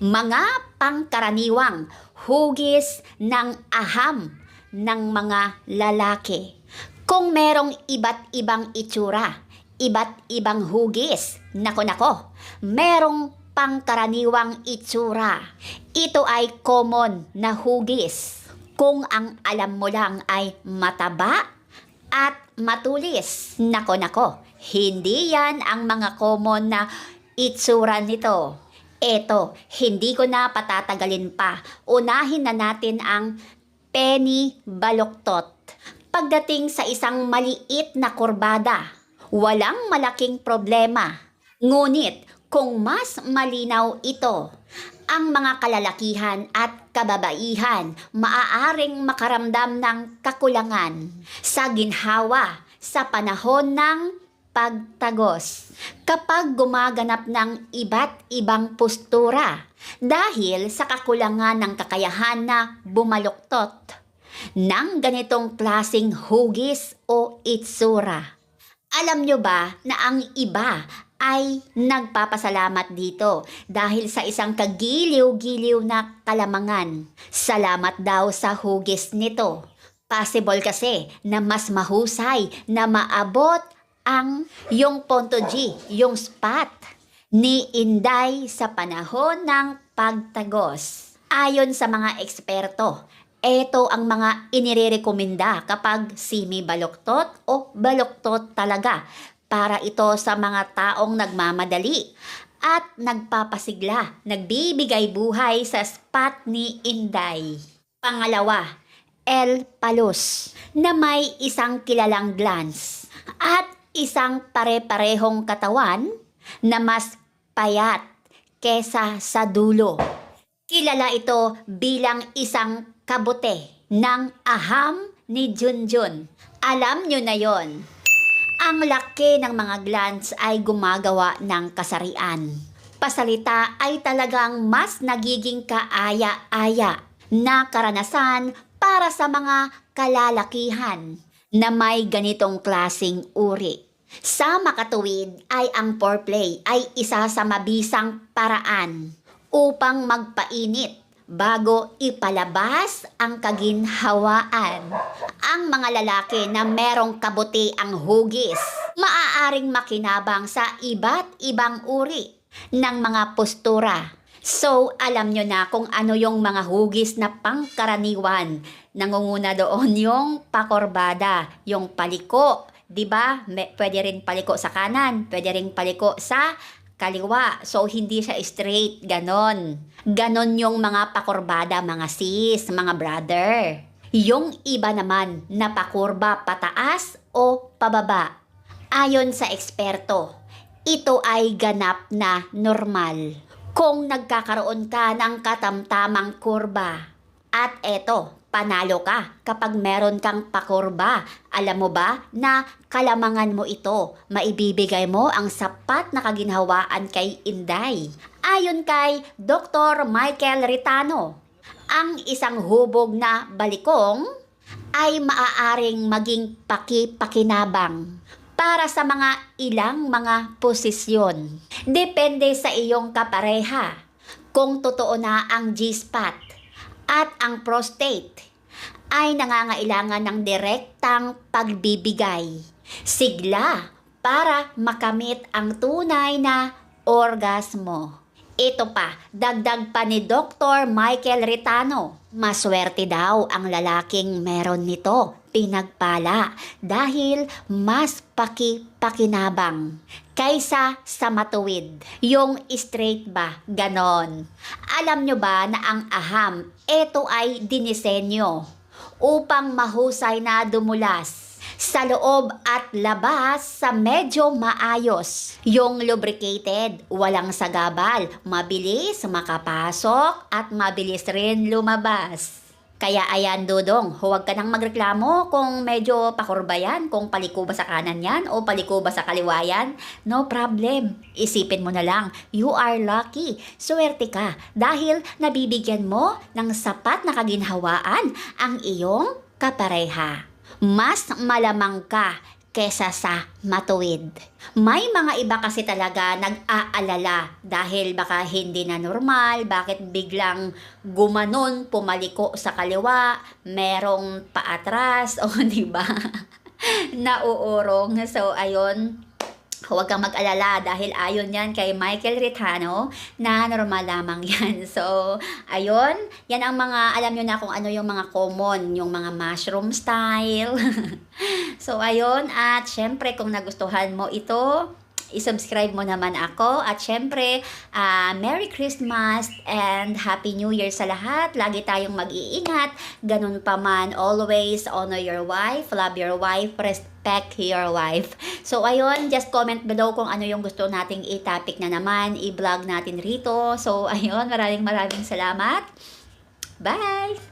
mga pangkaraniwang hugis ng aham ng mga lalaki. Kung merong iba't ibang itsura, iba't ibang hugis, nako nako, merong pangkaraniwang itsura. Ito ay common na hugis. Kung ang alam mo lang ay mataba at matulis, nako nako, hindi yan ang mga common na itsura nito. Eto, hindi ko na patatagalin pa. Unahin na natin ang penny baluktot. Pagdating sa isang maliit na kurbada, walang malaking problema. Ngunit kung mas malinaw ito, ang mga kalalakihan at kababaihan maaaring makaramdam ng kakulangan sa ginhawa sa panahon ng pagtagos kapag gumaganap ng iba't ibang postura dahil sa kakulangan ng kakayahan na bumaluktot ng ganitong klasing hugis o itsura. Alam nyo ba na ang iba ay nagpapasalamat dito dahil sa isang kagiliw-giliw na kalamangan. Salamat daw sa hugis nito. Possible kasi na mas mahusay na maabot ang yung ponto G, yung spot ni Inday sa panahon ng pagtagos. Ayon sa mga eksperto, ito ang mga inirekomenda kapag simi baluktot o baluktot talaga para ito sa mga taong nagmamadali at nagpapasigla, nagbibigay buhay sa spot ni Inday. Pangalawa, L. Palos na may isang kilalang glans at isang pare-parehong katawan na mas payat kesa sa dulo. Kilala ito bilang isang kabute ng aham ni Junjun. Alam nyo na yon. Ang laki ng mga glands ay gumagawa ng kasarian. Pasalita ay talagang mas nagiging kaaya-aya na karanasan para sa mga kalalakihan na may ganitong klasing uri. Sa makatuwid ay ang foreplay ay isa sa mabisang paraan upang magpainit bago ipalabas ang kaginhawaan. Ang mga lalaki na merong kabuti ang hugis, maaaring makinabang sa iba't ibang uri ng mga postura. So, alam nyo na kung ano yung mga hugis na pangkaraniwan. Nangunguna doon yung pakorbada, yung paliko. 'Di ba? Pwede rin paliko sa kanan, pwede rin paliko sa kaliwa. So, hindi siya straight, ganon. Ganon yung mga pakurbada, mga sis, mga brother. Yung iba naman na pakurba pataas o pababa. Ayon sa eksperto, ito ay ganap na normal. Kung nagkakaroon ka ng katamtamang kurba. At eto, panalo ka kapag meron kang pakurba. Alam mo ba na kalamangan mo ito, maibibigay mo ang sapat na kaginhawaan kay Inday. Ayon kay Dr. Michael Ritano, ang isang hubog na balikong ay maaaring maging paki-pakinabang para sa mga ilang mga posisyon. Depende sa iyong kapareha kung totoo na ang G-spot at ang prostate ay nangangailangan ng direktang pagbibigay. Sigla para makamit ang tunay na orgasmo. Ito pa, dagdag pa ni Dr. Michael Ritano. Maswerte daw ang lalaking meron nito, pinagpala, dahil mas paki-pakinabang kaysa sa matuwid. Yung straight ba, ganon. Alam nyo ba na ang aham, ito ay dinisenyo upang mahusay na dumulas sa loob at labas sa medyo maayos. Yung lubricated, walang sagabal, mabilis makapasok at mabilis rin lumabas. Kaya ayan, Dodong, huwag ka nang magreklamo kung medyo pakurba yan, kung paliko ba sa kanan yan o paliko ba sa kaliwa yan. No problem. Isipin mo na lang, you are lucky. Swerte ka dahil nabibigyan mo ng sapat na kaginhawaan ang iyong kapareha. Mas malamang ka kesa sa matuwid. May mga iba kasi talaga nag-aalala dahil baka hindi na normal, bakit biglang gumanon, pumaliko sa kaliwa, merong paatras, o di ba? Nauurong. So, ayun, Huwag kang mag-alala dahil ayon yan kay Michael Ritano na normal lamang yan. So, ayun, yan ang mga, alam nyo na kung ano yung mga common, yung mga mushroom style. so, ayun, at syempre kung nagustuhan mo ito, i-subscribe mo naman ako. At syempre, ah, Merry Christmas and Happy New Year sa lahat. Lagi tayong mag-iingat. Ganun pa man, always honor your wife, love your wife, respect your wife. So, ayun, just comment below kung ano yung gusto nating i-topic na naman, i-vlog natin rito. So, ayun, maraming maraming salamat. Bye!